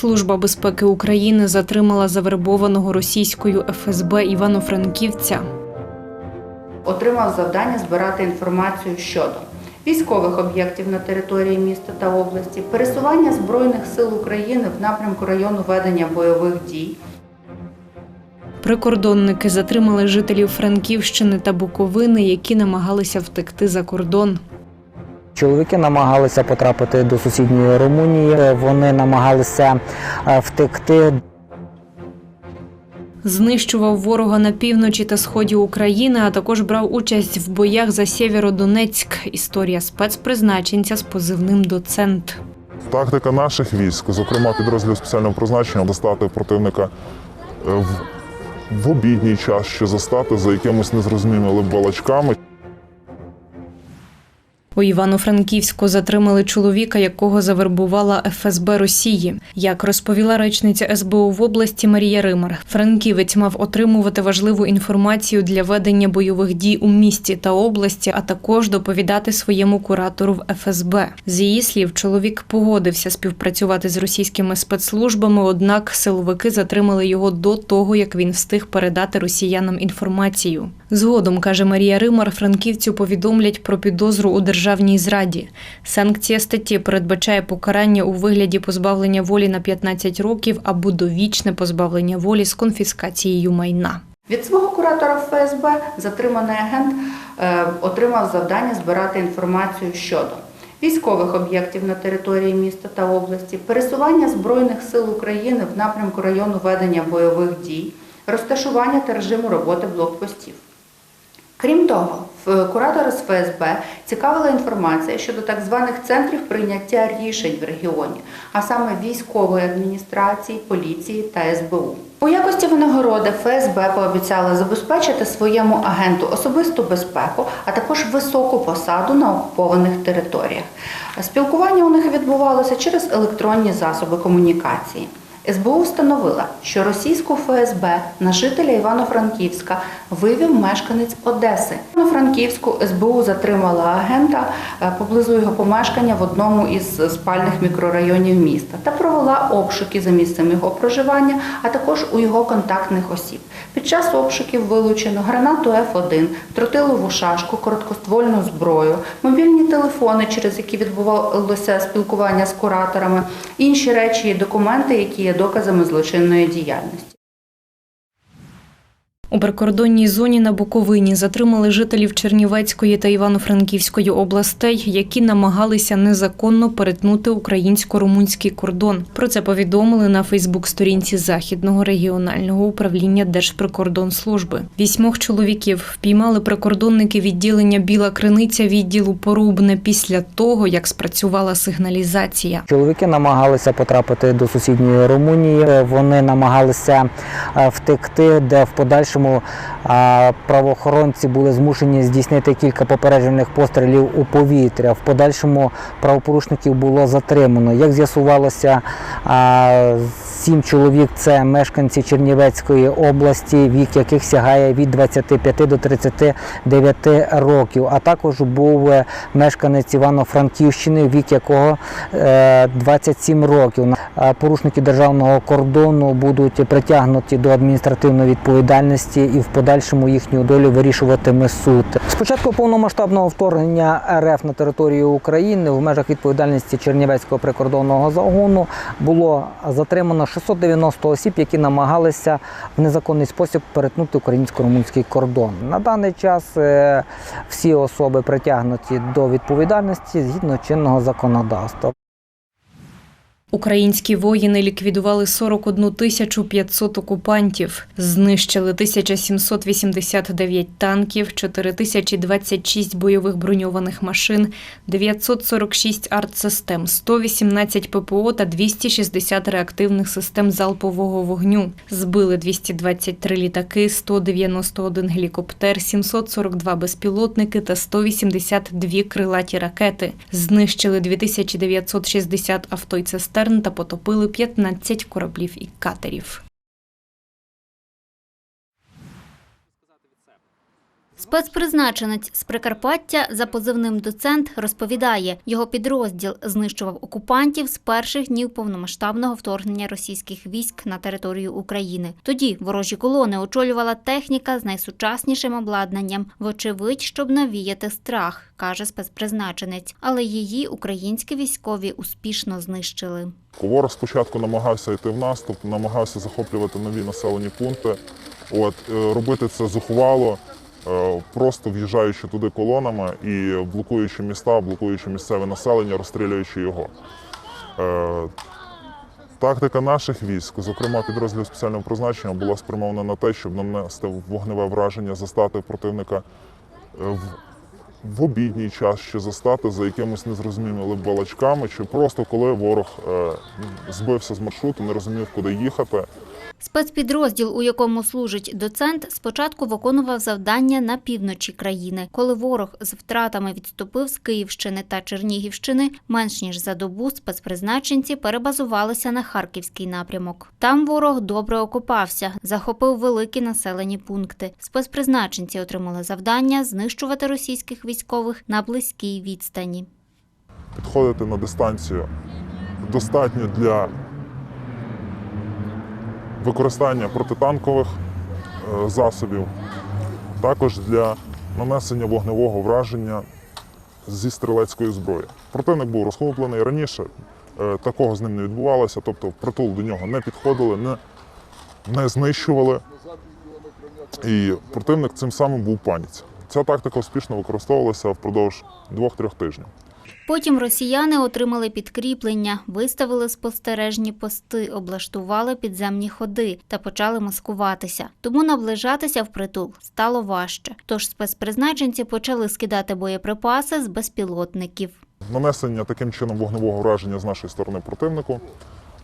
Служба безпеки України затримала завербованого російською ФСБ Івано-Франківця. отримав завдання збирати інформацію щодо військових об'єктів на території міста та області, пересування Збройних сил України в напрямку району ведення бойових дій, Прикордонники затримали жителів Франківщини та Буковини, які намагалися втекти за кордон. Чоловіки намагалися потрапити до сусідньої Румунії. Вони намагалися е, втекти Знищував ворога на півночі та сході України, а також брав участь в боях за Сєвєродонецьк. Історія спецпризначенця з позивним доцент. Тактика наших військ, зокрема підрозділів спеціального призначення, достати противника е, в, в обідній час, чи застати за якимись незрозумілими балачками. У Івано-Франківську затримали чоловіка, якого завербувала ФСБ Росії. Як розповіла речниця СБУ в області Марія Римар, франківець мав отримувати важливу інформацію для ведення бойових дій у місті та області, а також доповідати своєму куратору в ФСБ. З її слів, чоловік погодився співпрацювати з російськими спецслужбами, однак силовики затримали його до того, як він встиг передати росіянам інформацію. Згодом, каже Марія Римар, франківцю повідомлять про підозру у державній зраді. Санкція статті передбачає покарання у вигляді позбавлення волі на 15 років або довічне позбавлення волі з конфіскацією майна. Від свого куратора ФСБ затриманий агент е, отримав завдання збирати інформацію щодо військових об'єктів на території міста та області, пересування Збройних сил України в напрямку району ведення бойових дій, розташування та режиму роботи блокпостів. Крім того, в куратора з ФСБ цікавила інформація щодо так званих центрів прийняття рішень в регіоні, а саме військової адміністрації, поліції та СБУ. У якості винагороди ФСБ пообіцяла забезпечити своєму агенту особисту безпеку, а також високу посаду на окупованих територіях. Спілкування у них відбувалося через електронні засоби комунікації. СБУ встановила, що російську ФСБ на жителя Івано-Франківська вивів мешканець Одеси. У Франківську СБУ затримала агента е, поблизу його помешкання в одному із спальних мікрорайонів міста та провела обшуки за місцем його проживання, а також у його контактних осіб. Під час обшуків вилучено гранату Ф1, тротилову шашку, короткоствольну зброю, мобільні телефони, через які відбувалося спілкування з кураторами, інші речі і документи, які є доказами злочинної діяльності. У прикордонній зоні на Буковині затримали жителів Чернівецької та Івано-Франківської областей, які намагалися незаконно перетнути українсько-румунський кордон. Про це повідомили на Фейсбук-сторінці Західного регіонального управління Держприкордонслужби. Вісьмох чоловіків впіймали прикордонники відділення Біла Криниця відділу Порубне після того, як спрацювала сигналізація. Чоловіки намагалися потрапити до сусідньої Румунії. Вони намагалися е, втекти, де в подальшому а, правоохоронці були змушені здійснити кілька попереджених пострілів у повітря. В подальшому правопорушників було затримано. Як з'ясувалося, сім чоловік це мешканці Чернівецької області, вік яких сягає від 25 до 39 років. А також був е, мешканець Івано-Франківщини, вік якого е, 27 років. Порушники державного кордону будуть притягнуті до адміністративної відповідальності і в подальшому їхню долю вирішуватиме суд. Спочатку повномасштабного вторгнення РФ на територію України в межах відповідальності Чернівецького прикордонного загону було затримано 690 осіб, які намагалися в незаконний спосіб перетнути українсько-румунський кордон. На даний час е, всі особи притягнуті до відповідальності згідно чинного законодавства. Українські воїни ліквідували 41 тисячу 500 окупантів, знищили 1789 танків, 4026 бойових броньованих машин, 946 артсистем, 118 ППО та 260 реактивних систем залпового вогню. Збили 223 літаки, 191 гелікоптер, 742 безпілотники та 182 крилаті ракети. Знищили 2960 авто й цистерн та потопили 15 кораблів і катерів. Спецпризначенець з Прикарпаття за позивним доцент розповідає, його підрозділ знищував окупантів з перших днів повномасштабного вторгнення російських військ на територію України. Тоді ворожі колони очолювала техніка з найсучаснішим обладнанням, вочевидь, щоб навіяти страх, каже спецпризначенець. Але її українські військові успішно знищили. Ворог спочатку намагався йти в наступ, намагався захоплювати нові населені пункти. От, е, робити це зухвало, просто в'їжджаючи туди колонами і блокуючи міста, блокуючи місцеве населення, розстрілюючи його. Е, Тактика наших військ, зокрема підрозділів спеціального призначення, була спрямована на те, щоб нанести вогневе враження, застати противника е, в в обідній час ще застати за якимись незрозумілими балачками, чи просто коли ворог е, збився з маршруту, не розумів, куди їхати. Спецпідрозділ, у якому служить доцент, спочатку виконував завдання на півночі країни. Коли ворог з втратами відступив з Київщини та Чернігівщини, менш ніж за добу спецпризначенці перебазувалися на харківський напрямок. Там ворог добре окопався, захопив великі населені пункти. Спецпризначенці отримали завдання знищувати російських військових на близькій відстані. Підходити на дистанцію достатньо для використання протитанкових е, засобів, також для нанесення вогневого враження зі стрілецької зброї. Противник був розхоплений раніше, е, такого з ним не відбувалося, тобто впритул до нього не підходили, не, не знищували. І противник цим самим був в паніці. Ця тактика успішно використовувалася впродовж двох-трьох тижнів. Потім росіяни отримали підкріплення, виставили спостережні пости, облаштували підземні ходи та почали маскуватися. Тому наближатися впритул стало важче. Тож спецпризначенці почали скидати боєприпаси з безпілотників. нанесення таким чином вогневого враження з нашої сторони противнику.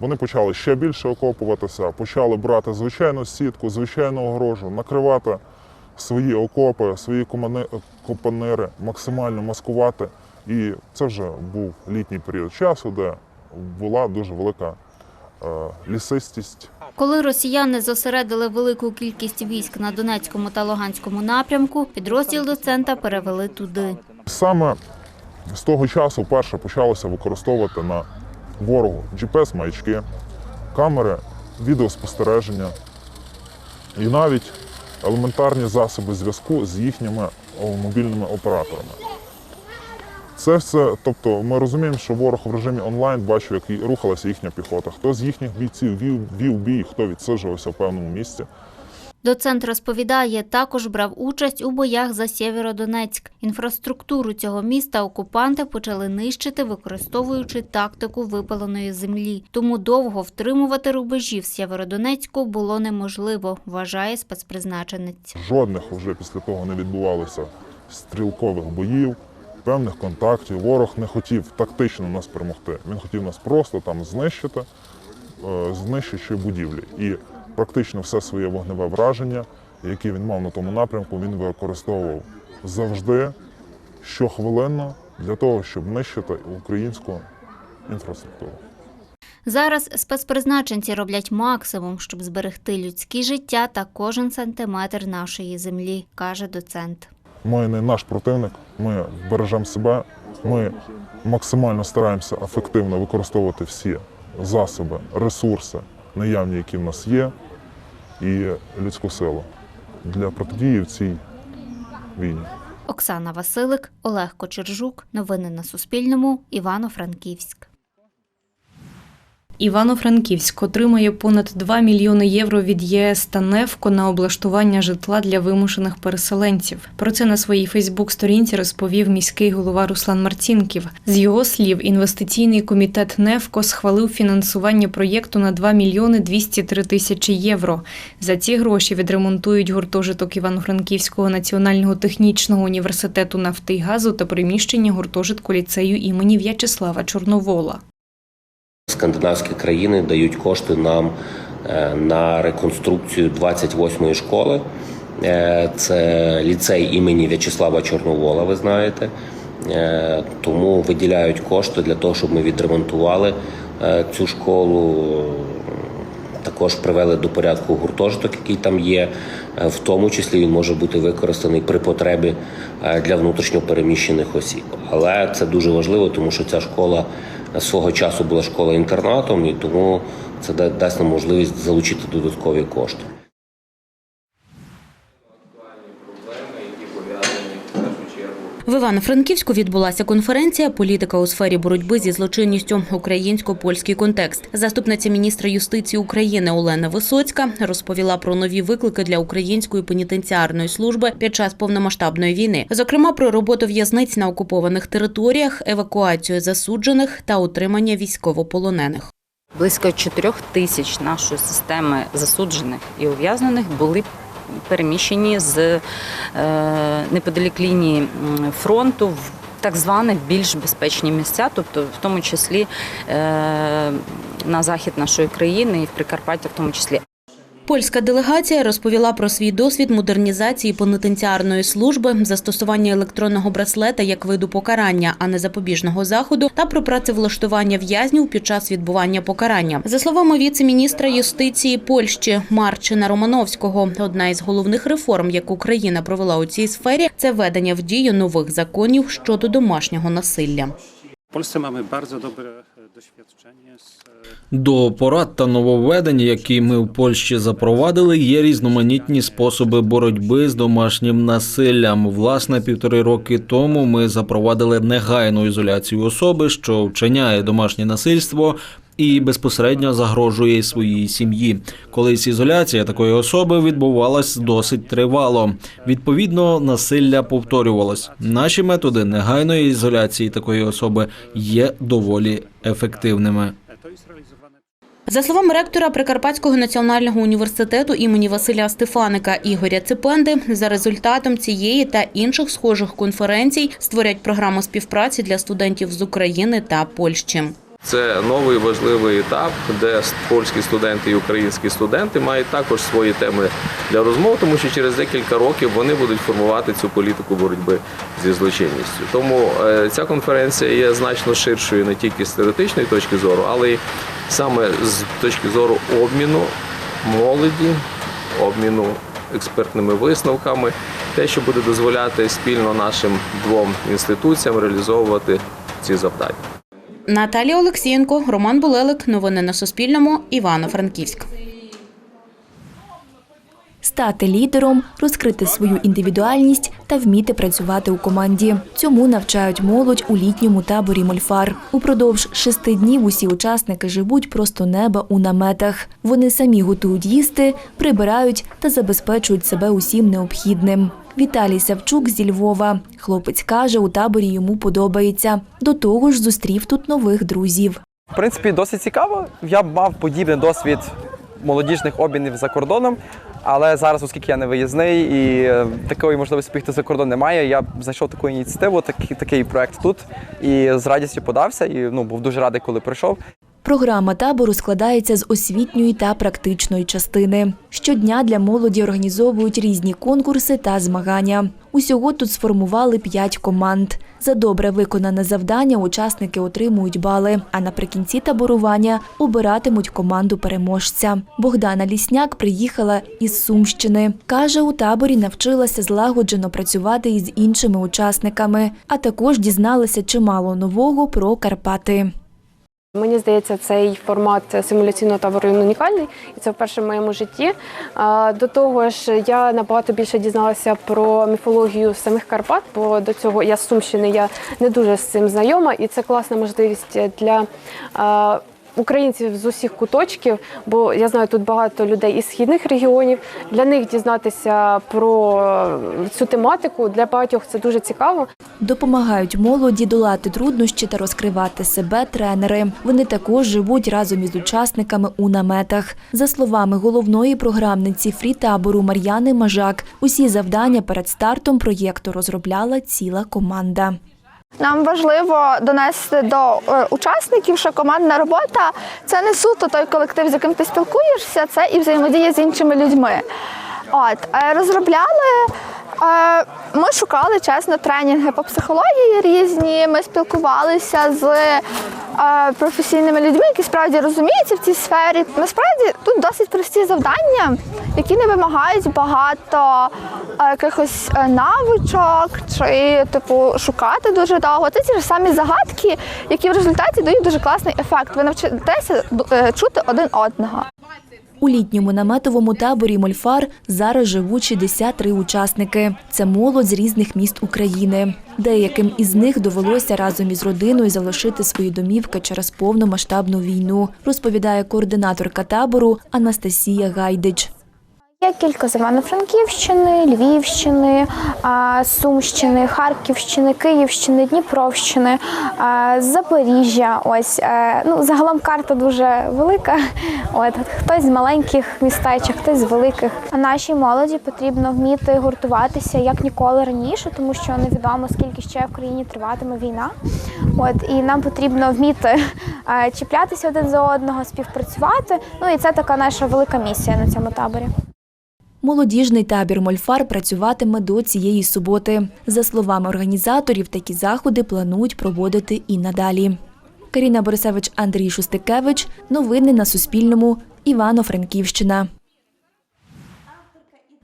Вони почали ще більше окопуватися, почали брати звичайну сітку, звичайну огорожу, накривати свої окопи, свої копанири, максимально маскувати. І це вже був літній період часу, де була дуже велика е, лісистість. Коли росіяни зосередили велику кількість військ на Донецькому та Луганському напрямку, підрозділ доцента перевели туди. Саме з того часу вперше почалося використовувати на ворогу GPS-маячки, камери відеоспостереження і навіть елементарні засоби зв'язку з їхніми мобільними операторами. Це все, тобто ми розуміємо, що ворог в режимі онлайн бачив, як рухалася їхня піхота. Хто з їхніх бійців вів, вів бій, хто відсиджувався в певному місці. Доцент розповідає, також брав участь у боях за Сєвєродонецьк. Інфраструктуру цього міста окупанти почали нищити, використовуючи тактику випаленої землі. Тому довго втримувати рубежі в Сєвєродонецьку було неможливо, вважає спецпризначенець. Жодних вже після того не відбувалося стрілкових боїв, певних контактів. Ворог не хотів тактично нас перемогти. Він хотів нас просто там знищити, е, знищуючи будівлі. І практично все своє вогневе враження, яке він мав на тому напрямку, він використовував завжди, щохвилинно, для того, щоб нищити українську інфраструктуру. Зараз спецпризначенці роблять максимум, щоб зберегти людські життя та кожен сантиметр нашої землі, каже доцент. Ми не наш противник, ми бережемо себе, ми максимально стараємося ефективно використовувати всі засоби, ресурси, наявні, які в нас є, і людську силу для протидії в цій війні. Оксана Василик, Олег Кочержук. Новини на Суспільному. Івано-Франківськ. Івано-Франківськ отримає понад 2 мільйони євро від ЄС та НЕФКО на облаштування житла для вимушених переселенців. Про це на своїй Фейсбук-сторінці розповів міський голова Руслан Марцінків. З його слів, інвестиційний комітет НЕФКО схвалив фінансування проєкту на 2 мільйони 203 тисячі євро. За ці гроші відремонтують гуртожиток Івано-Франківського національного технічного університету нафти і газу та приміщення гуртожитку ліцею імені В'ячеслава Чорновола. Скандинавські країни дають кошти нам е, на реконструкцію 28-ї школи. Е, Це ліцей імені В'ячеслава Чорновола, ви знаєте. Е, Тому виділяють кошти для того, щоб ми відремонтували цю школу. Також привели до порядку гуртожиток, який там є. В тому числі він може бути використаний при потребі для внутрішньо переміщених осіб. Але це дуже важливо, тому що ця школа свого часу була школа-інтернатом, і тому це да- дасть нам можливість залучити додаткові кошти. В Івано-Франківську відбулася конференція Політика у сфері боротьби зі злочинністю. Українсько-польський контекст. Заступниця міністра юстиції України Олена Висоцька розповіла про нові виклики для української пенітенціарної служби під час повномасштабної війни, зокрема про роботу в'язниць на окупованих територіях, евакуацію засуджених та утримання військовополонених. Близько 4 тисяч нашої системи засуджених і ув'язнених були переміщені з е, неподалік лінії фронту в так звані більш безпечні місця, тобто в тому числі е, на захід нашої країни і в Прикарпаття в тому числі. Польська делегація розповіла про свій досвід модернізації пенітенціарної служби, застосування електронного браслета як виду покарання, а не запобіжного заходу, та про працевлаштування в'язнів під час відбування покарання. За словами віце-міністра юстиції Польщі Марчина Романовського, одна із головних реформ, яку країна провела у цій сфері, це введення в дію нових законів щодо домашнього насилля. W Polsce mamy bardzo e, До порад та нововведень, які ми в Польщі запровадили, є різноманітні способи боротьби з домашнім насиллям. Власне, півтори роки тому ми запровадили негайну ізоляцію особи, що вчиняє домашнє насильство. І безпосередньо загрожує своїй сім'ї. Колись ізоляція такої особи відбувалась досить тривало. Відповідно, насилля повторювалось. Наші методи негайної ізоляції такої особи є доволі ефективними. За словами ректора Прикарпатського національного університету імені Василя Стефаника Ігоря Ципенди, за результатом цієї та інших схожих конференцій створять програму співпраці для студентів з України та Польщі. Це новий важливий етап, де польські студенти і українські студенти мають також свої теми для розмов, тому що через декілька років вони будуть формувати цю політику боротьби зі злочинністю. Тому е, ця конференція є значно ширшою не тільки з теоретичної точки зору, але й саме з точки зору обміну молоді, обміну експертними висновками, те, що буде дозволяти спільно нашим двом інституціям реалізовувати ці завдання. Наталія Олексієнко, Роман Булелик. Новини на Суспільному. Івано-Франківськ. Стати лідером, розкрити свою індивідуальність та вміти працювати у команді. Цьому навчають молодь у літньому таборі Мольфар. Упродовж шести днів усі учасники живуть просто неба у наметах. Вони самі готують їсти, прибирають та забезпечують себе усім необхідним. Віталій Савчук зі Львова. Хлопець каже, у таборі йому подобається. До того ж, зустрів тут нових друзів. В принципі, досить цікаво. Я б мав подібний досвід молодіжних обмінів за кордоном. Але зараз, оскільки я не виїзний і е, такої можливості поїхати за кордон немає, я знайшов таку ініціативу, такий, такий проект тут і з радістю подався. І ну був дуже радий, коли прийшов. Програма табору складається з освітньої та практичної частини. Щодня для молоді організовують різні конкурси та змагання. Усього тут сформували п'ять команд. За добре виконане завдання учасники отримують бали, а наприкінці таборування обиратимуть команду переможця. Богдана Лісняк приїхала із Сумщини. Каже, у таборі навчилася злагоджено працювати із іншими учасниками, а також дізналася чимало нового про Карпати. Мені здається, цей формат симуляційного табору він унікальний, і це вперше в моєму житті. До того ж, я набагато більше дізналася про міфологію самих Карпат, бо до цього я з Сумщини, я не дуже з цим знайома, і це класна можливість для. Українців з усіх куточків, бо я знаю тут багато людей із східних регіонів. Для них дізнатися про цю тематику для багатьох це дуже цікаво. Допомагають молоді долати труднощі та розкривати себе тренери. Вони також живуть разом із учасниками у наметах. За словами головної програмниці фрі-табору Мар'яни Мажак, усі завдання перед стартом проєкту розробляла ціла команда. Нам важливо донести до е, учасників, що командна робота це не суто той колектив, з яким ти спілкуєшся, це і взаємодія з іншими людьми. От е, розробляли. Е, Ми шукали чесно тренінги по психології різні. Ми спілкувалися з е, професійними людьми, які справді розуміються в цій сфері. Насправді тут досить прості завдання, які не вимагають багато е, якихось навичок чи типу шукати дуже довго. Це ті ж самі загадки, які в результаті дають дуже класний ефект. Ви навчитеся чути один одного. У літньому наметовому таборі Мольфар зараз живуть 63 учасники. Це молодь з різних міст України. Деяким із них довелося разом із родиною залишити свої домівки через повномасштабну війну, розповідає координаторка табору Анастасія Гайдич. Є кілька з Івано-Франківщини, Львівщини, Сумщини, Харківщини, Київщини, Дніпровщини, Запоріжжя. Ось е, ну загалом карта дуже велика. От хтось з маленьких містечок, хтось з великих. А нашій молоді потрібно вміти гуртуватися як ніколи раніше, тому що невідомо скільки ще в країні триватиме війна. От і нам потрібно вміти е, чіплятися один за одного, співпрацювати. Ну і це така наша велика місія на цьому таборі. Молодіжний табір Мольфар працюватиме до цієї суботи. За словами організаторів, такі заходи планують проводити і надалі. Каріна Борисевич, Андрій Шустикевич. Новини на Суспільному. Івано-Франківщина.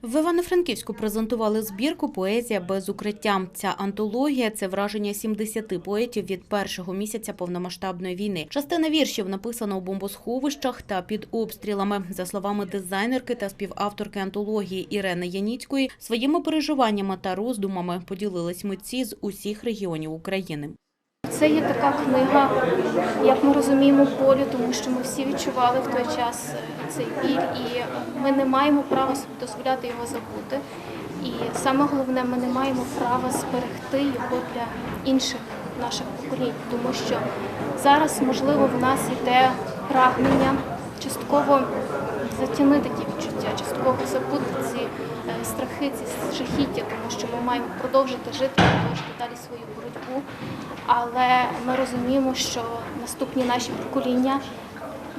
В Івано-Франківську презентували збірку Поезія без укриття. Ця антологія це враження 70 поетів від першого місяця повномасштабної війни. Частина віршів написана у бомбосховищах та під обстрілами. За словами дизайнерки та співавторки антології Ірени Яніцької, своїми переживаннями та роздумами поділились митці з усіх регіонів України. Це є така книга, як ми розуміємо, болю, тому що ми всі відчували в той час е, цей біль, і ми не маємо права собі дозволяти його забути. І саме головне, ми не маємо права зберегти його для інших наших поколінь, тому що зараз, можливо, в нас йде прагнення частково затягнути ті відчуття, частково забути ці е, страхи, ці жахіття, тому що ми маємо продовжити жити, продовжити далі свою боротьбу. Але ми розуміємо, що наступні наші покоління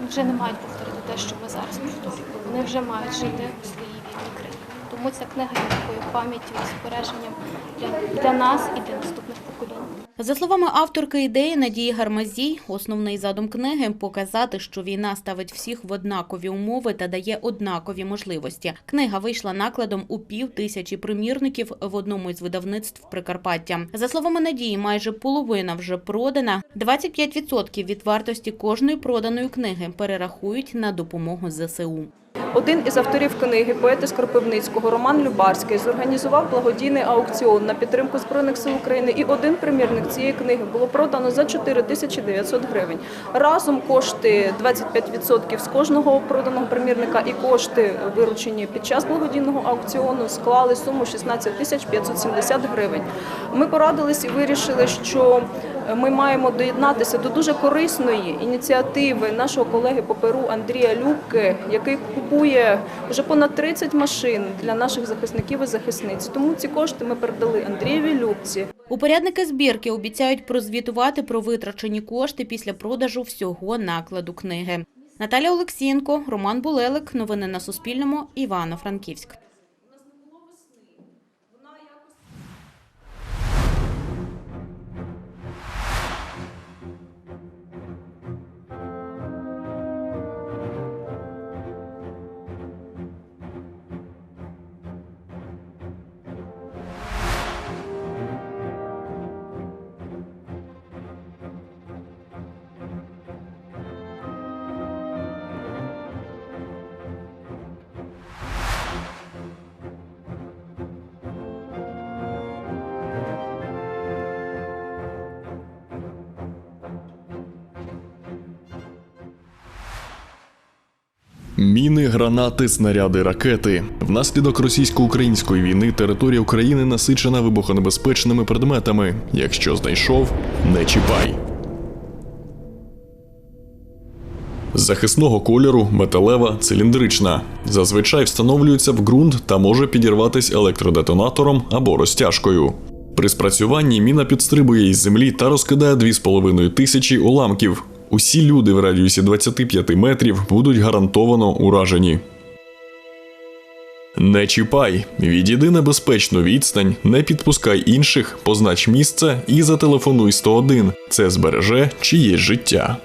вже не мають повторити те, що ми зараз повторюємо. Вони вже мають жити у своїй вільній країні. Тому ця книга є такою пам'яттю і збереженням для, для нас і для наступних поколінь. За словами авторки ідеї Надії Гармазій, основний задум книги показати, що війна ставить всіх в однакові умови та дає однакові можливості. Книга вийшла накладом у пів тисячі примірників в одному із видавництв Прикарпаття. За словами Надії, майже половина вже продана. 25% від вартості кожної проданої книги перерахують на допомогу ЗСУ. Один із авторів книги, поета з Кропивницького, Роман Любарський, зорганізував благодійний аукціон на підтримку Збройних сил України. І один примірник цієї книги було продано за 4 тисячі 900 гривень. Разом кошти 25% з кожного проданого примірника і кошти, виручені під час благодійного аукціону, склали суму 16 тисяч 570 гривень. Ми порадились і вирішили, що ми маємо доєднатися до дуже корисної ініціативи нашого колеги по Перу Андрія Любки, який купує вже понад 30 машин для наших захисників і захисниць. Тому ці кошти ми передали Андрієві Любці. Упорядники збірки обіцяють прозвітувати про витрачені кошти після продажу всього накладу книги. Наталя Олексієнко, Роман Булелик. Новини на Суспільному. Івано-Франківськ. Міни, гранати, снаряди, ракети. Внаслідок російсько-української війни територія України насичена вибухонебезпечними предметами. Якщо знайшов, не чіпай. Захисного кольору металева, циліндрична. Зазвичай встановлюється в ґрунт та може підірватись електродетонатором або розтяжкою. При спрацюванні міна підстрибує із землі та розкидає 2,5 тисячі уламків. Усі люди в радіусі 25 метрів будуть гарантовано уражені. Не чіпай, відійди на безпечну відстань, не підпускай інших, познач місце і зателефонуй 101. Це збереже чиєсь життя.